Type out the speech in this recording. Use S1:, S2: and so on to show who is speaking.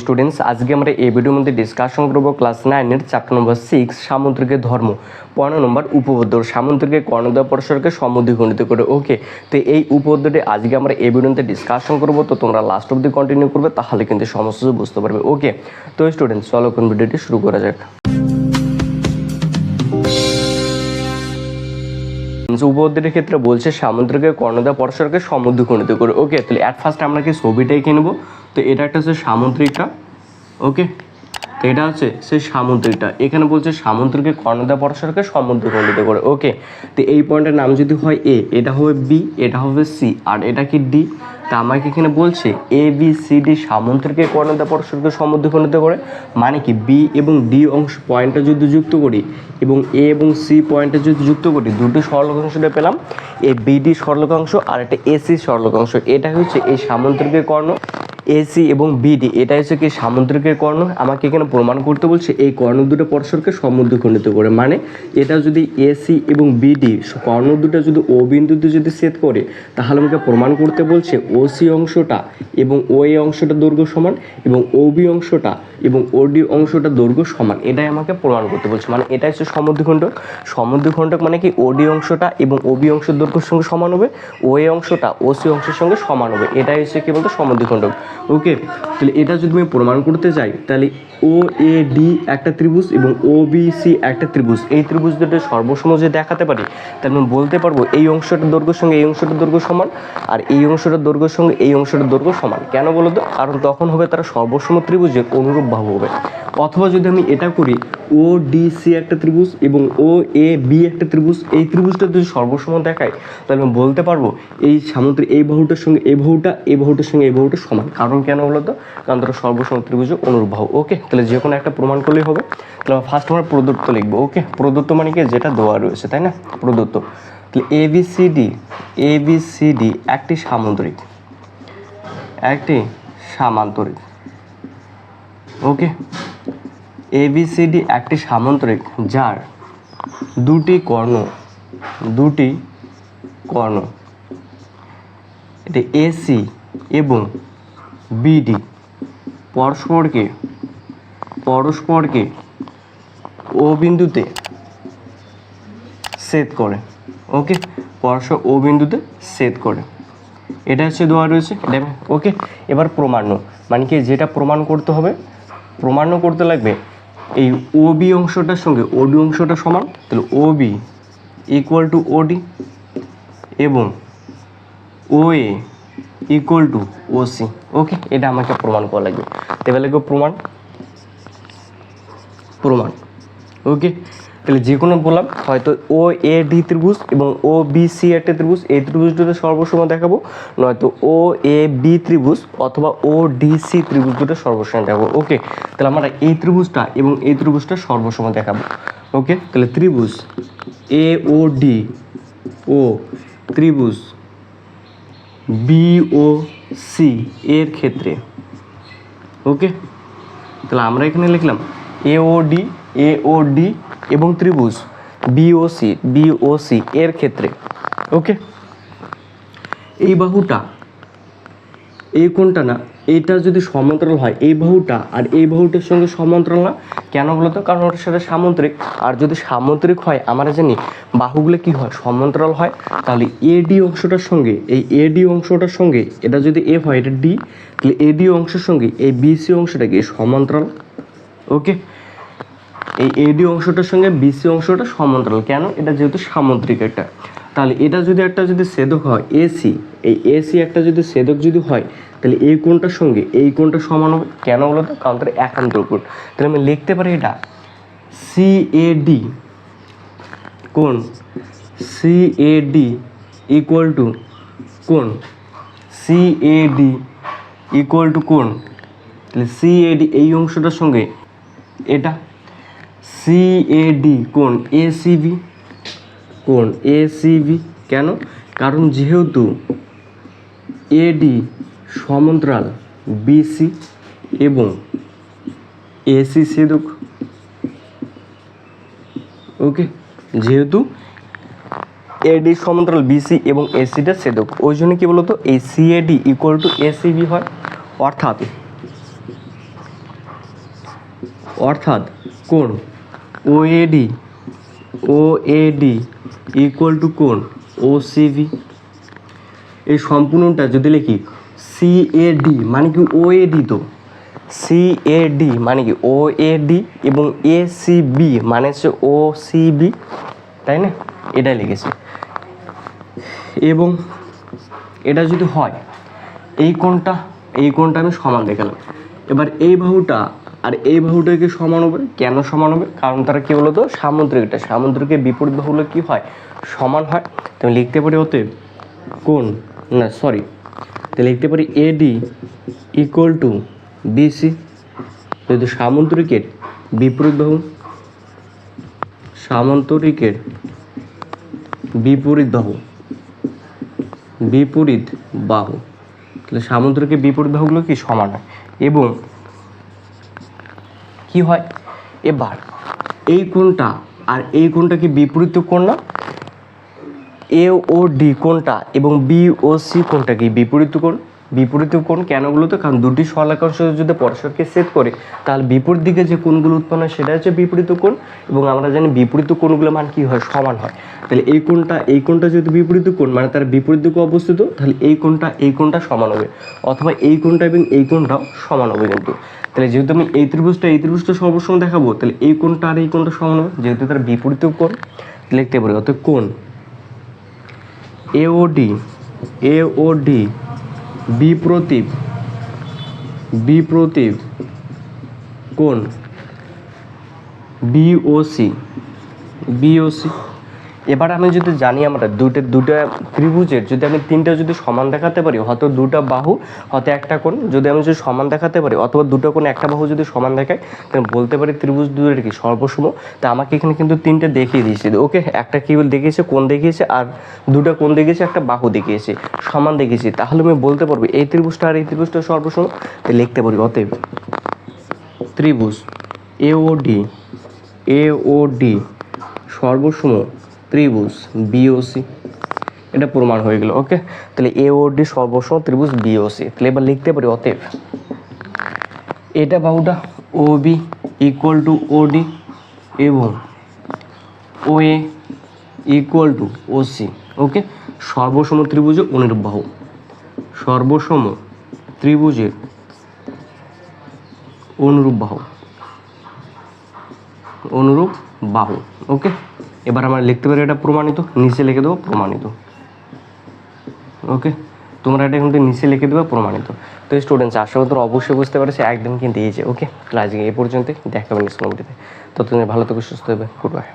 S1: Students আজকে আমরা এই ভিডিওর মধ্যে ডিসকাশন করব ক্লাস নাইনের চ্যাপ্টার নম্বর সিক্স সামুদ্রিকের ধর্ম। পনেরো নম্বর উপবদ্ধ সামুদ্রিকের কর্ণদয় পরস্পরকে গণিত করে। ওকে তো এই উপবদ্ধটি আজকে আমরা এই ভিডিওতে ডিসকাশন করব। তো তোমরা লাস্ট অব্দি কন্টিনিউ করবে, তাহলে কিন্তু সমস্ত বুঝতে পারবে। ওকে তো স্টুডেন্টস চলো কোন ভিডিওটি শুরু করা যাক। উপদ্রের ক্ষেত্রে বলছে সামুদ্রকে কর্ণদা সমুদ্র সমুদ্রখণ্ডিত করে ওকে তাহলে অ্যাট ফার্স্ট আমরা কি ছবিটাই কিনবো? তো এটা একটা হচ্ছে সামুদ্রিকটা। ওকে তো এটা হচ্ছে সেই সামুদ্রিকটা। এখানে বলছে সামুদ্রিকের কর্ণদা সমুদ্র সমুদ্রখণ্ডিত করে ওকে তো এই পয়েন্টের নাম যদি হয় এ এটা হবে বি এটা হবে সি আর এটা কি ডি তা আমাকে এখানে বলছে এ বি সি ডি সামুদ্রিকের কর্ণতা পরস্পরকে সমুদ্রখণ্ডিত করে। মানে কি? বি এবং ডি অংশ পয়েন্টটা যদি যুক্ত করি এবং এ এবং সি পয়েন্টটা যদি যুক্ত করি। দুটো সরলকাংশটা পেলাম। এ বিডি সরলকাংশ আর একটা এসি সরলকাংশ এটা হচ্ছে এই সামুদ্রিকের কর্ণ। এসি এবং বিডি এটা হচ্ছে কি সামুদ্রিকের কর্ণ। আমাকে এখানে প্রমাণ করতে বলছে এই কর্ণ দুটো পরস্পরকে সমুদ্রখণ্ডিত করে। মানে এটা যদি এসি এবং বিডি কর্ণ দুটো যদি ও বিন্দুতে যদি সেট করে, তাহলে আমাকে প্রমাণ করতে বলছে ওসি অংশটা এবং ও এ অংশটা দৈর্ঘ্য সমান এবং ও বি অংশটা এবং ওডি অংশটা দৈর্ঘ্য সমান। এটাই আমাকে প্রমাণ করতে বলছে। মানে এটা হচ্ছে সমুদ্রখণ্ডক। সমুদ্রখণ্ডক মানে কি ওডি অংশটা এবং ওবি অংশের দৈর্ঘ্যের সঙ্গে সমান হবে। ও এ অংশটা ওসি অংশের সঙ্গে সমান হবে। এটাই হচ্ছে কি বলতো সমুদ্রখণ্ডক। ওকে তাহলে এটা যদি আমি প্রমাণ করতে চাই, তাহলে ও এ ডি একটা ত্রিভুজ এবং ও বি সি একটা ত্রিভুজ। এই ত্রিভুজ দুটো সর্বসম যে দেখাতে পারি তাহলে আমি বলতে পারব এই অংশটা দৈর্ঘ্যের সঙ্গে এই অংশটা দৈর্ঘ্য সমান আর এই অংশটা দৈর্ঘ্যের সঙ্গে এই অংশটা দৈর্ঘ্য সমান। কেন বলো তো? কারণ তখন হবে তারা সর্বসম ত্রিভুজের অনুরূপ ভাব হবে। অথবা যদি আমি এটা করি ও ডি সি একটা ত্রিভুজ এবং ও এ বি একটা ত্রিভুজ, এই ত্রিভুজটা যদি সর্বসম দেখায়, তাহলে আমি বলতে পারব এই সামুদ্রিক এই বাহুটার সঙ্গে এই বাহুটা, এই বাহুটার সঙ্গে এই বাহুটা সমান। কারণ কেন বলো তো কারণ তারা সর্বসম ত্রিভুজের অনুরূপ বাহু ওকে তাহলে যে কোনো একটা প্রমাণ করলেই হবে। তাহলে ফার্স্ট আমরা প্রদত্ত লিখব। ওকে প্রদত্ত মানে কি? যেটা দেওয়া রয়েছে, তাই না? প্রদত্ত। তাহলে A B C D A B C D একটি সামুদ্রিক একটি সামান্তরিক। ওকে এবিসিডি একটি সামান্তরিক, যার দুটি কর্ণ দুটি কর্ণ। এটা এসি এবং বিডি পরস্পরকে পরস্পরকে ও বিন্দুতে সেট করে। ওকে পরস্পর ও বিন্দুতে সেট করে। এটা হচ্ছে দেওয়া রয়েছে ওকে এবার প্রমাণ্য। মানে কি, যেটা প্রমাণ করতে হবে, প্রমাণ্য করতে লাগবে এই ও বি অংশটার সঙ্গে ওডি অংশটা সমান, তাহলে ও বি ইকুয়াল টু ওডি এবং O A equal to O C okay এটা আমাকে প্রমাণ করা লাগবে। এবার লাগবে প্রমাণ? প্রমাণ। ওকে তাহলে যে কোনো বললাম, হয়তো ও এ ডি ত্রিভুজ এবং ও বি সি একটা ত্রিভুজ, এই ত্রিভুজটাতে সর্বসময় দেখাবো। নয়তো ও এ বি ত্রিভুজ অথবা ও ডি সি ত্রিভুজ দুটো সর্বসময় দেখাবো। ওকে তাহলে আমরা এই ত্রিভুজটা এবং এই ত্রিভুজটা সর্বসময় দেখাবো। ওকে তাহলে ত্রিভুজ এ ও ডি ও ত্রিভুজ বি ও সি এর ক্ষেত্রে। ওকে তাহলে আমরা এখানে লিখলাম এ ও ডি এ ও ডি এবং ত্রিভুজ বিওসি বিওসি এর ক্ষেত্রে। ওকে এই বাহুটা, এই কোনটা না, এইটা যদি সমান্তরাল হয়, এই বাহুটা আর এই বাহুটার সঙ্গে সমান্তরাল না, কেন বলতো কারণ ওটার সাথে সামুদ্রিক আর যদি সামুদ্রিক হয়, আমরা জানি বাহুগুলো কি হয়? সমান্তরাল হয়। তাহলে এডি অংশটার সঙ্গে, এই এডি অংশটার সঙ্গে, এটা যদি এফ হয়, এটা ডি তাহলে এডি অংশের সঙ্গে এই বিসি অংশটা কি সমান্তরাল। ওকে এই এডি অংশটার সঙ্গে বিসি অংশটা সমান্তরাল। কেন? এটা যেহেতু সামুদ্রিক একটা। তাহলে এটা যদি একটা যদি সেদক হয় এসি এই এসি একটা যদি সেদক যদি হয়, তাহলে এই কোণটার সঙ্গে এই কোণটা সমান হবে। কেন বলো তো? কারণ তার একান্তর কোণ। তাহলে আমি লিখতে পারি এটা সি এ ডি কোণ C A D equal to কোণ C A D equal to কোণ। তাহলে সি এ ডি এই অংশটার সঙ্গে এটা সিএডি কোন? এসিবি কোন? এসিবি কেন? কারণ যেহেতু এডি সমান্তরাল বিসি এবং এসি সেদক ওকে যেহেতু এডি সমান্তরাল বিসি এবং এসিটা সেদক ওই জন্য কি বলতো? এই সিএডি ইকুয়াল টু এসিবি হয়। অর্থাৎ অর্থাৎ কোণ ও এডি ও এডি ইকুয়াল টু কোণ ও সিভি এই সম্পূর্ণটা যদি লিখি সি এ ডি মানে কি ও এ ডি তো? সি এ ডি মানে কি ও এ ডি এবং এ সি বি মানে হচ্ছে ও সি বি তাই না? এটাই লিখেছে। এবং এটা যদি হয়, এই কোণটা এই কোণটা আমি সমান দেখালাম। এবার এই বাহুটা আর এই বাহুটা কি সমান হবে, কেন সমান হবে? কারণ তারা কী বলতো? সামুদ্রিকটা। সামুদ্রিকের বিপরীত বাহুগুলো কী হয়? সমান হয়। তুমি লিখতে পারি অতএব কোন? না সরি তাহলে লিখতে পারি এডি ইকুয়াল টু বিসি যেহেতু সামুদ্রিকের বিপরীত বাহু সামন্তরিকের বিপরীত বাহু বিপরীত বাহু। তাহলে সামুদ্রিকের বিপরীত বাহুগুলো কি? সমান হয়। এবং কি হয়? এবার, এই কোণটা আর এই কোণটা কি বিপরীত কোণ না? এ ও ডি কোণটা এবং বি ও সি কোণটা কি বিপরীত কোণ? বিপরীত কোণ কেন বলতো? কারণ দুটি সরলাকার সাথে যদি পরস্পরকে সেট করে, তাহলে বিপরীত দিকে যে কোণগুলো উৎপন্ন হয়, সেটা হচ্ছে বিপরীত কোণ এবং আমরা জানি বিপরীত কোণগুলো মান কি হয়? সমান হয়। তাহলে এই কোণটা এই কোণটা যেহেতু বিপরীত কোণ মানে তার বিপরীত দিকে অবস্থিত, তাহলে এই কোণটা এই কোণটা সমান হবে। অথবা এই কোণটা এবং এই কোণটাও সমান হবে কিন্তু। তাহলে যেহেতু আমি এই ত্রিভুজটা এই ত্রিভুজটা সর্বসময় দেখাবো, তাহলে এই কোণটা আর এই কোণটা সমান হবে। যেহেতু তার বিপরীত কোণ লিখতে পারি অর্থাৎ কোণ এওডি এওডি বিপ্রতীপ বিপ্রতীপ কোণ বিওসি বিওসি এবার আমি যদি জানি আমরা দুটো দুটা ত্রিভুজের, যদি আমি তিনটা যদি সমান দেখাতে পারি, হয়তো দুটা বাহু, হয়তো একটা কোণ, যদি আমি যদি সমান দেখাতে পারি, অথবা দুটো কোণ, একটা বাহু যদি সমান দেখায়, তাহলে বলতে পারি ত্রিভুজ দুটোর কি সর্বসম? তা আমাকে এখানে কিন্তু তিনটে দেখিয়ে দিয়েছে। ওকে, একটা কি দেখিয়েছে? কোণ দেখিয়েছে, আর দুটো কোণ দেখিয়েছে, একটা বাহু দেখিয়েছে, সমান দেখিয়েছে। তাহলে আমি বলতে পারব, এই ত্রিভুজটা আর এই ত্রিভুজটা সর্বসম? লিখতে পারি, অতএব ত্রিভুজ এ ও ডি এ ও ডি সর্বসম ত্রিভুজ বিওসি এটা প্রমাণ হয়ে গেল ওকে তাহলে এ ও ডি সর্বসম ত্রিভুজ বিওসি তাহলে এবার লিখতে পারি অতএব, এটা বাহুটা O B equal to O D এবং O A equal to O C okay সর্বসম ত্রিভুজে অনুরূপ বাহু। সর্বসম ত্রিভুজের অনুরূপ বাহু। অনুরূপ বাহু ওকে এবার আমরা লিখতে পারি, এটা প্রমাণিত, নিচে লিখে দেবো, প্রমাণিত। ওকে তোমরা এটা কিন্তু নিচে লিখে দেবে, প্রমাণিত। তো স্টুডেন্টস আশা করি তোমরা অবশ্যই বুঝতে পারছি, একদম কিন্তু এই যে ওকে আজকে এ পর্যন্ত দেখাবেন নেক্সট তো। তুমি ভালো থেকে, সুস্থ হবে গুড বাই